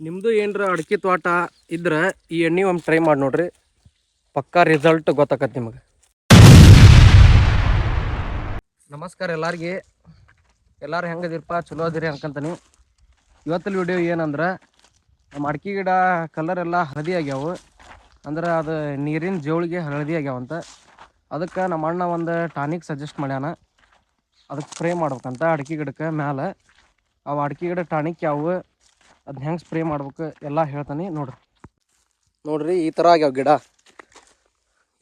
ನಿಮ್ಮದು ಏನರ ಅಡಿಕೆ ತೋಟ ಇದ್ರೆ ಈ ಎಣ್ಣೆ ಒಮ್ಮೆ ಟ್ರೈ ಮಾಡಿ ನೋಡ್ರಿ. ಪಕ್ಕಾ ರಿಸಲ್ಟ್ ಗೊತ್ತಾಕತ್ತೆ ನಿಮಗೆ. ನಮಸ್ಕಾರ ಎಲ್ಲರಿಗೆ. ಎಲ್ಲರೂ ಹೆಂಗದಿರಪ್ಪ ಚಲೋ ಅದಿರಿ ಅಂಕಂತೀನಿ ಇವತ್ತಿನ ವಿಡಿಯೋ ಏನಂದ್ರೆ ನಮ್ಮ ಅಡಿಕೆ ಗಿಡ ಕಲರ್ ಎಲ್ಲ ಹಳದಿ ಆಗ್ಯಾವು. ಅಂದ್ರೆ ಅದು ನೀರಿನ ಜೋಳಿಗೆ ಹಳದಿ ಆಗ್ಯಾವಂತ ಅದಕ್ಕೆ ನಮ್ಮ ಅಣ್ಣ ಒಂದು ಟಾನಿಕ್ ಸಜೆಸ್ಟ್ ಮಾಡ್ಯಾನ. ಅದಕ್ಕೆ ಸ್ಪ್ರೇ ಮಾಡ್ಬೇಕಂತ ಅಡಿಕೆ ಗಿಡಕ್ಕೆ ಮ್ಯಾಲೆ. ಅವು ಅಡಿಕೆ ಗಿಡ ಟಾನಿಕ್ ಯಾವುವು ಅದನ್ನ ಹೆಂಗೆ ಸ್ಪ್ರೇ ಮಾಡ್ಬೇಕು ಎಲ್ಲ ಹೇಳ್ತಾನೆ ನೋಡ್ರಿ. ನೋಡ್ರಿ, ಈ ಥರ ಆಗ್ಯಾವ ಗಿಡ.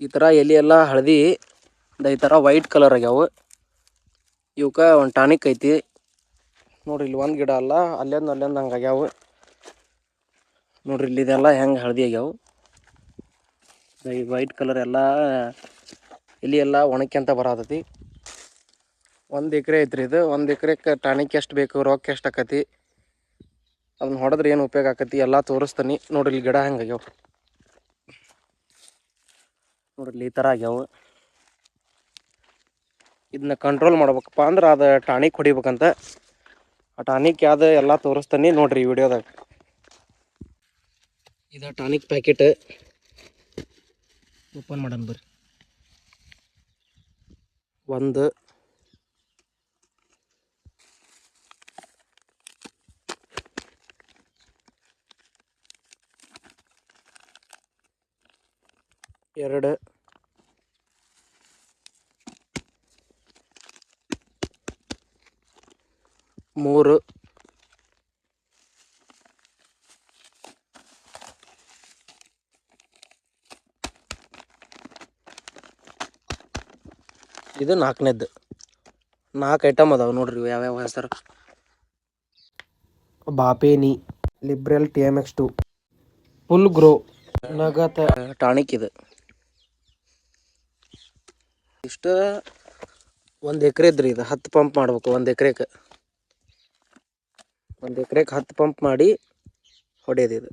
ಈ ಥರ ಎಲೆ ಎಲ್ಲ ಹಳದಿ ಈ ಥರ ವೈಟ್ ಕಲರ್ ಆಗ್ಯಾವು. ಇವಕ್ಕೆ ಒಂದು ಟಾನಿಕ್ ಐತಿ. ನೋಡ್ರಿ ಇಲ್ಲಿ ಒಂದು ಗಿಡ ಅಲ್ಲ, ಅಲ್ಲೊಂದು ಅಲ್ಲೊಂದು ಹಂಗೆ ಆಗ್ಯಾವ. ನೋಡ್ರಿ ಇಲ್ಲಿ ಇದೆಲ್ಲ ಹೆಂಗೆ ಹಳದಿ ಆಗ್ಯಾವು. ಈ ವೈಟ್ ಕಲರ್ ಎಲ್ಲ ಇಲ್ಲಿ ಎಲ್ಲ ಒಣಕ್ಯಂತ ಬರತೈತಿ. ಒಂದು ಎಕರೆ ಐತ್ರಿ ಇದು. ಒಂದು ಎಕರೆಕ್ಕೆ ಟಾನಿಕ್ ಎಷ್ಟು ಬೇಕು ರೊಕ್ಕ ಎಷ್ಟು ಆಕತಿ. ಅದನ್ನ ಹೊಡೆದ್ರೆ ಏನು ಉಪಯೋಗ ಆಕತಿ? ಎಲ್ಲ ತೋರಿಸ್ತೀನಿ. ನೋಡ್ರಿ ಇಲ್ಲಿ ಗಿಡ ಹೆಂಗೆ ಆಗ್ಯಾವ ನೋಡ್ರಿ ಈ ಥರ ಆಗ್ಯಾವ. ಇದನ್ನ ಕಂಟ್ರೋಲ್ ಮಾಡ್ಬೇಕಪ್ಪ ಅಂದ್ರೆ ಅದು ಟಾನಿಕ್ ಹೊಡಿಬೇಕಂತ. ಆ ಟಾನಿಕ್ ಯಾವ್ದು ಎಲ್ಲ ತೋರಿಸ್ತೀನಿ ನೋಡ್ರಿ ಈ ವಿಡಿಯೋದಾಗ. ಇದು ಟಾನಿಕ್ ಪ್ಯಾಕೆಟ್ ಓಪನ್ ಮಾಡೋಣ ಬರ್ರಿ. ಒಂದು. ಎರಡು. ಮೂರು. ಇದು ನಾಲ್ಕನೇದ್ದು. ನಾಲ್ಕು ಐಟಮ್ ಅದಾವೆ ನೋಡ್ರಿ ಯಾವ್ಯಾವ ಹೆಸರು. ಬಾಪೇನಿ liberal T M X two full grow ನಗತ. Tonic ಇದು. ಇಷ್ಟ ಒಂದು ಎಕರೆ ಇದ್ರಿ ಇದು, ಹತ್ತು ಪಂಪ್ ಮಾಡ್ಬೇಕು ಒಂದು ಎಕರೆಗೆ. ಒಂದು ಎಕರೆಗೆ ಹತ್ತು ಪಂಪ್ ಮಾಡಿ ಹೊಡೆಯೋದು ಇದು.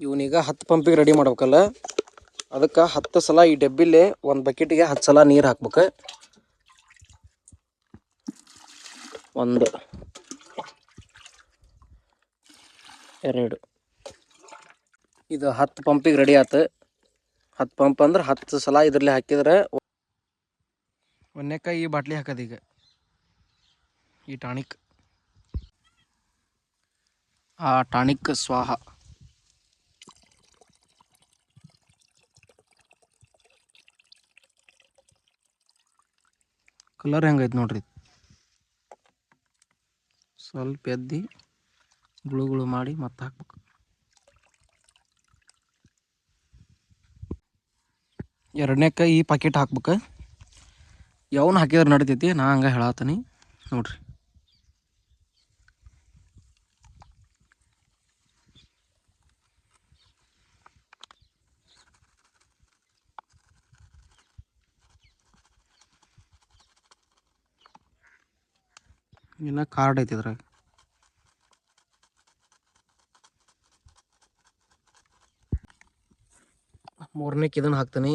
ಇವನೀಗ ಹತ್ತು ಪಂಪಿಗೆ ರೆಡಿ ಮಾಡ್ಬೇಕಲ್ಲ, ಅದಕ್ಕೆ ಹತ್ತು ಸಲ ಈ ಡಬ್ಬಿಲಿ ಒಂದು ಬಕೆಟಿಗೆ ಹತ್ತು ಸಲ ನೀರು ಹಾಕ್ಬೇಕು. ಒಂದು, ಎರಡು. ಇದು ಹತ್ತು ಪಂಪಿಗೆ ರೆಡಿ ಆತು. ಹತ್ತು ಪಂಪ್ ಅಂದ್ರೆ ಹತ್ತು ಸಲ ಇದ್ರಲ್ಲಿ ಹಾಕಿದ್ರೆ ಒಂದನೇಕ ಈ ಬಾಟ್ಲಿ ಹಾಕೋದು ಈಗ. ಈ ಟಾನಿಕ್. ಆ ಟಾನಿಕ್ ಸ್ವಾಹ. ಕಲರ್ ಹೆಂಗೈತೆ ನೋಡ್ರಿ? ಸ್ವಲ್ಪ ಎದ್ದು ಗುಳು ಗುಳು ಮಾಡಿ ಮತ್ತೆ ಹಾಕ್ಬೇಕು. ಎರಡನೇಕ ಈ ಪಾಕೆಟ್ ಹಾಕ್ಬೇಕು. ಯಾವನ್ನ ಹಾಕಿದ್ರೆ ನಡಿತೈತಿ? ನಾ ಹಂಗೆ ಹೇಳತ್ತೀನಿ ನೋಡ್ರಿ. ಇನ್ನು ಕಾರ್ಡ್ ಐತಿ ಇದ್ರಾಗ. ಮೂರನೇಕ್ಕೆ ಇದನ್ನು ಹಾಕ್ತೀನಿ.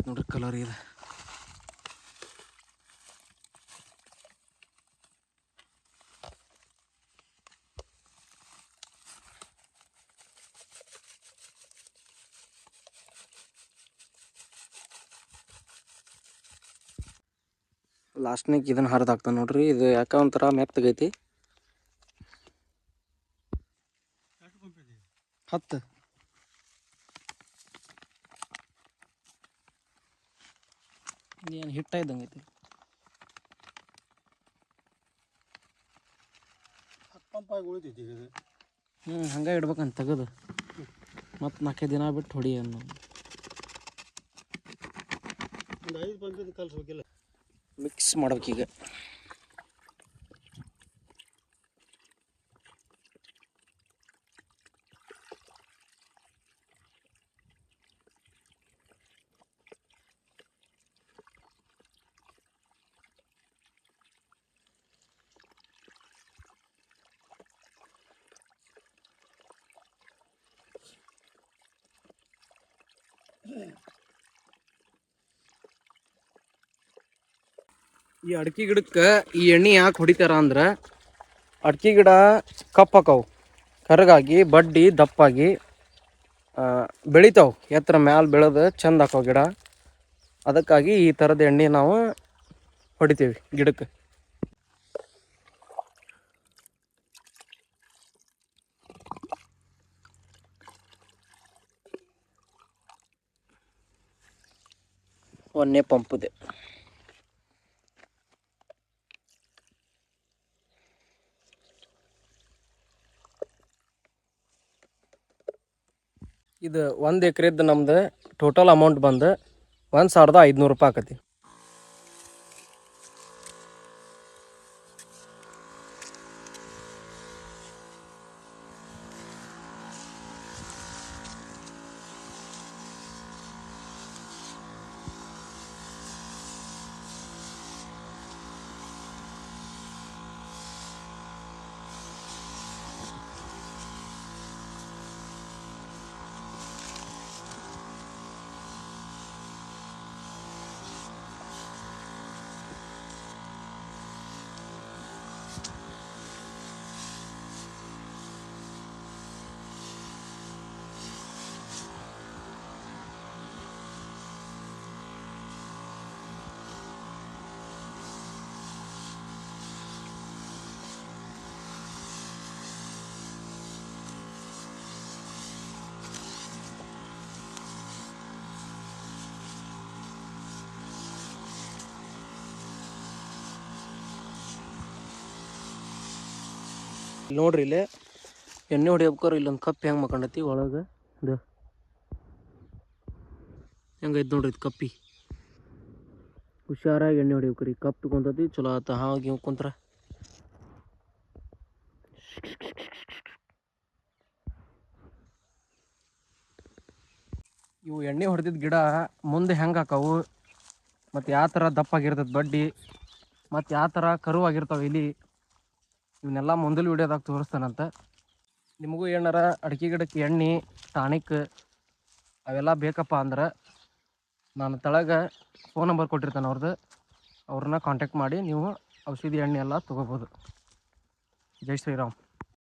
ಇದನ್ನ ನೋಡ್ರಿ ಕಲರ್ ಇದೆ. ಲಾಸ್ಟ್ನಾಗ ಇದನ್ನ ಹರಿದು ಹಾಕ್ತಾನೆ ನೋಡ್ರಿ. ಇದು ಯಾಕೆ ಒಂಥರ ಮೆತ್ತಗೈತಿ ಹತ್ತು. ಏನು ಹಿಟ್ಟ ಇದ್ದಂಗೆ ಐತಿ. ಪಂಪಾಗಿ ಉಳಿತೈತಿ ಈಗ ಹ್ಞೂ ಹಂಗೆ ಇಡ್ಬೇಕಂತ ತೆಗೆದು. ಮತ್ತು ನಾಲ್ಕೈದು ದಿನ ಬಿಟ್ಟು ಹೊಡಿ ಅನ್ನೋ. ಒಂದು ಐದು ಪಂಪಿಂದ ಕಲ್ಸ್ಬೇಕಿಲ್ಲ. ಮಿಕ್ಸ್ ಮಾಡ್ಬೇಕೀಗ. ಈ ಅಡ್ಕಿ ಗಿಡಕ್ಕೆ ಈ ಎಣ್ಣೆ ಯಾಕೆ ಹೊಡಿತಾರ ಅಂದ್ರೆ ಅಡ್ಕಿ ಗಿಡ ಕಪ್ಪಾಕವು ಕರಗಾಗಿ, ಬಡ್ಡಿ, ದಪ್ಪಾಗಿ ಬೆಳಿತಾವು. ಎತ್ತರ ಮ್ಯಾಲ ಬೆಳೆದು ಚಂದ ಹಾಕೋ ಗಿಡ. ಅದಕ್ಕಾಗಿ ಈ ಥರದ ಎಣ್ಣೆ ನಾವು ಹೊಡಿತೀವಿ ಗಿಡಕ್ಕೆ. ಒಂದೇ ಪಂಪುದೆ. ಇದು ಒಂದು ಎಕರೆದ್ದು ನಮ್ದು ಟೋಟಲ್ ಅಮೌಂಟ್ ಬಂದು ಒಂದು ಸಾವಿರದ ಐದುನೂರು ರೂಪಾಯಿ ಆಕತಿ. ನೋಡ್ರಿ ಇಲ್ಲಿ. ಎಣ್ಣೆ ಹೊಡಿಯಬೇಕಾರ, ಇಲ್ಲೊಂದು ಕಪ್ ಹೆಂಗ್ ಮಾಡ್ಕೊಂಡತ್ತಿ ಒಳಗ? ಇದು. ಹೆಂಗೈತೆ ನೋಡ್ರಿ ಇದು ಕಪ್ಪಿ. ಹುಷಾರಾಗಿ ಎಣ್ಣೆ ಹೊಡಿಬೇಕ್ರಿ ಕಪ್ಪಿ ಕುಂತತಿ ಚಲೋ ಆತ. ಹಾಗೆ ಕುಂತ್ರ. ಇವು ಎಣ್ಣೆ ಹೊಡೆದಿದ್ ಗಿಡ ಮುಂದೆ ಹೆಂಗೆ ಹಾಕವು? ಮತ್ತು ಯಾವ ಥರ ದಪ್ಪಾಗಿರ್ತದೆ ಬಡ್ಡಿ? ಮತ್ತೆ ಯಾವ ಥರ ಕರುವಾಗಿರ್ತಾವೆ ಇಲ್ಲಿ? ಇವನ್ನೆಲ್ಲ ಮುಂದಿನ ವಿಡಿಯೋದಾಗ ತೋರಿಸ್ತಾನಂತ. ನಿಮಗೂ ಏನಾರ ಅಡಿಕೆ ಗಿಡಕ್ಕೆ ಎಣ್ಣೆ, ಟಾನಿಕ್ ಅವೆಲ್ಲ ಬೇಕಪ್ಪ ಅಂದ್ರೆ ನಾನು ತಳಗ ಫೋನ್ ನಂಬರ್ ಕೊಟ್ಟಿರ್ತಾನೆ ಅವ್ರದ್ದು ಅವ್ರನ್ನ ಕಾಂಟ್ಯಾಕ್ಟ್ ಮಾಡಿ ನೀವು ಔಷಧಿ ಎಣ್ಣೆ ಎಲ್ಲ ತೊಗೋಬೋದು. ಜೈ ಶ್ರೀರಾಮ್.